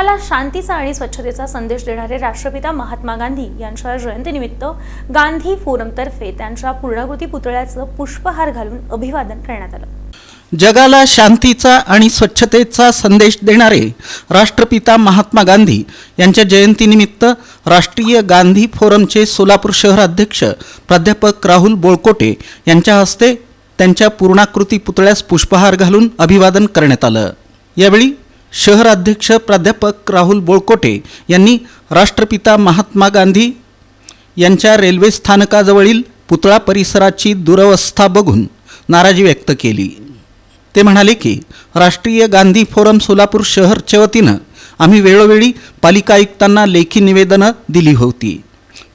जगाला शांतीचा आणि स्वच्छतेचा संदेश देणारे राष्ट्रपिता महात्मा गांधी यांच्या जयंतीनिमित्त गांधी फोरमतर्फे त्यांच्या पूर्णाकृती पुतळ्याचं पुष्पहार घालून अभिवादन करण्यात आलं. जगाला शांतीचा आणि स्वच्छतेचा संदेश देणारे राष्ट्रपिता महात्मा गांधी यांच्या जयंतीनिमित्त राष्ट्रीय गांधी फोरमचे सोलापूर शहर अध्यक्ष प्राध्यापक राहुल बोळकोटे यांच्या हस्ते त्यांच्या पूर्णाकृती पुतळ्यास पुष्पहार घालून अभिवादन करण्यात आलं. यावेळी शहराध्यक्ष प्राध्यापक राहुल बोळकोटे यांनी राष्ट्रपिता महात्मा गांधी यांच्या रेल्वे स्थानकाजवळील पुतळा परिसराची दुरवस्था बघून नाराजी व्यक्त केली. ते म्हणाले की राष्ट्रीय गांधी फोरम सोलापूर शहरच्या वतीनं आम्ही वेळोवेळी पालिका आयुक्तांना लेखी निवेदनं दिली होती.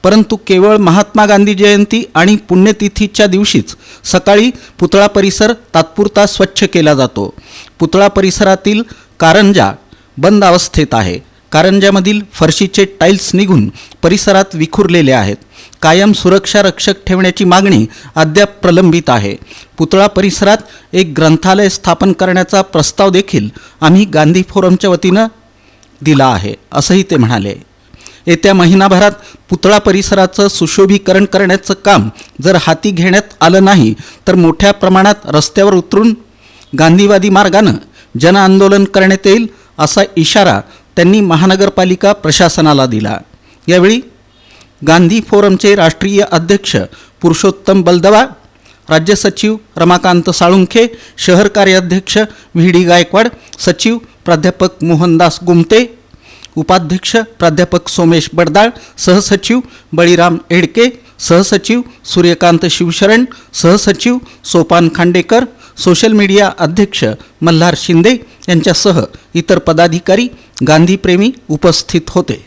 परंतु केवळ महात्मा गांधी जयंती आणि पुण्यतिथीच्या दिवशीच सकाळी पुतळा परिसर तात्पुरता स्वच्छ केला जातो. पुतळा परिसरातील कारंजा बंद अवस्थेत आहे. कारंजामधील फरशीचे टाईल्स निघून परिसरात विखुरलेले आहेत. कायम सुरक्षा रक्षक ठेवण्याची मागणी अद्याप प्रलंबित आहे. पुतळा परिसरात एक ग्रंथालय स्थापन करण्याचा प्रस्ताव देखील आम्ही गांधी फोरमच्या वतीनं दिला आहे असंही ते म्हणाले. येत्या महिनाभरात पुतळा परिसराचं सुशोभीकरण करण्याचं काम जर हाती घेण्यात आलं नाही तर मोठ्या प्रमाणात रस्त्यावर उतरून गांधीवादी मार्गानं जनआंदोलन करण्यात येईल असा इशारा त्यांनी महानगरपालिका प्रशासनाला दिला. यावेळी गांधी फोरमचे राष्ट्रीय अध्यक्ष पुरुषोत्तम बलदवा राज्य सचिव रमाकांत साळुंखे शहर कार्याध्यक्ष व्ही डी गायकवाड सचिव प्राध्यापक मोहनदास गुमते उपाध्यक्ष प्राध्यापक सोमेश बडदाळ सहसचिव बळीराम एडके सहसचिव सूर्यकांत शिवशरण सहसचिव सोपान खांडेकर सोशल मीडिया अध्यक्ष मल्हार शिंदे यांच्यासह इतर पदाधिकारी गांधीप्रेमी उपस्थित होते.